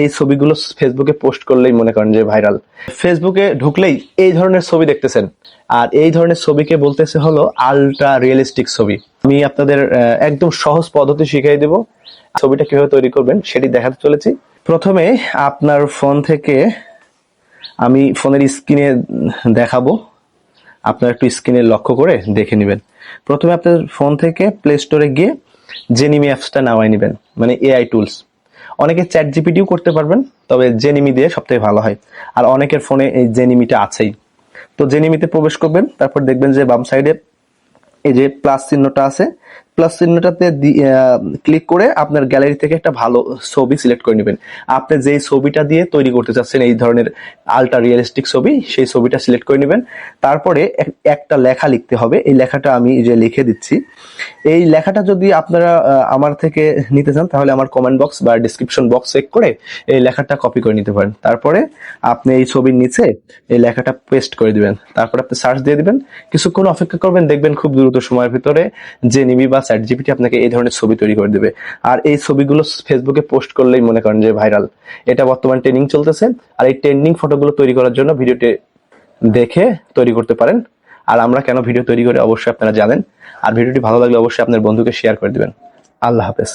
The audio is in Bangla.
এই ছবিগুলো ফেসবুকে পোস্ট করলেই মনে করেন যে ভাইরাল। ফেসবুকে ঢুকলেই এই ধরনের ছবি দেখতেছেন। আর এই ধরনের ছবিকে বলতেছে হলো আলট্রা রিয়েলিস্টিক ছবি। আমি আপনাদের একদম সহজ পদ্ধতি শিখিয়ে দেব। ছবিটা কীভাবে তৈরি করবেন সেটি দেখাতে চলেছি। প্রথমে আপনার ফোন থেকে আমি ফোনের স্ক্রিনে দেখাবো। আপনার একটু স্ক্রিনে লক্ষ্য করে দেখে নেবেন। প্রথমে আপনার ফোন থেকে প্লে স্টোরে গিয়ে জেনিমি অ্যাপসটা নামাই নেবেন। মানে এআই টুলস অনেকে চ্যাট জিপিটিও করতে পারবেন, তবে জেনিমি দিয়ে সবথেকে ভালো হয়। আর অনেকের ফোনে এই জেনিমিটা আছেই। তো জেনিমিতে প্রবেশ করবেন, তারপর দেখবেন যে বাম সাইডে এই যে প্লাস চিহ্নটা আছে প্লাস চিহ্নটাতে ক্লিক করে আপনার গ্যালারি থেকে একটা ভালো ছবি সিলেক্ট করে নেবেন। আপনি যেই ছবিটা দিয়ে তৈরি করতে চাচ্ছেন, এই ধরনের আলট্রা রিয়েলিস্টিক ছবি, সেই ছবিটা সিলেক্ট করে নেবেন। তারপরে এক- একটা লেখা লিখতে হবে। এই লেখাটা আমি যে লিখে দিচ্ছি। এই লেখাটা যদি আপনারা আমার থেকে নিতে চান, তাহলে আমার কমেন্ট বক্স বা ডিসক্রিপশন বক্স চেক করে এই লেখাটা কপি করে নিতে পারেন। তারপরে আপনি এই ছবির নিচে এই লেখাটা পেস্ট করে দিবেন। তারপর আপনি সার্চ দিয়ে দিবেন। কিছুক্ষণ অপেক্ষা করবেন, দেখবেন খুব দ্রুত সময়ের ভিতরে যে নিবি বা চ্যাট জিপিটি আপনাকে এই ধরনের ছবি তৈরি করে দেবে। আর এই ছবিগুলো ফেসবুকে পোস্ট করলেই মনে করেন যে ভাইরাল এটা বর্তমান ট্রেনিং চলতেছে। আর এই ট্রেন্ডিং ফটোগুলো তৈরি করার জন্য ভিডিওটি দেখে তৈরি করতে পারেন। আর আমরা কেন ভিডিও তৈরি করে অবশ্যই আপনারা জানেন। আর ভিডিওটি ভালো লাগলে অবশ্যই আপনার বন্ধুকে শেয়ার করে দেবেন। আল্লাহ হাফেজ।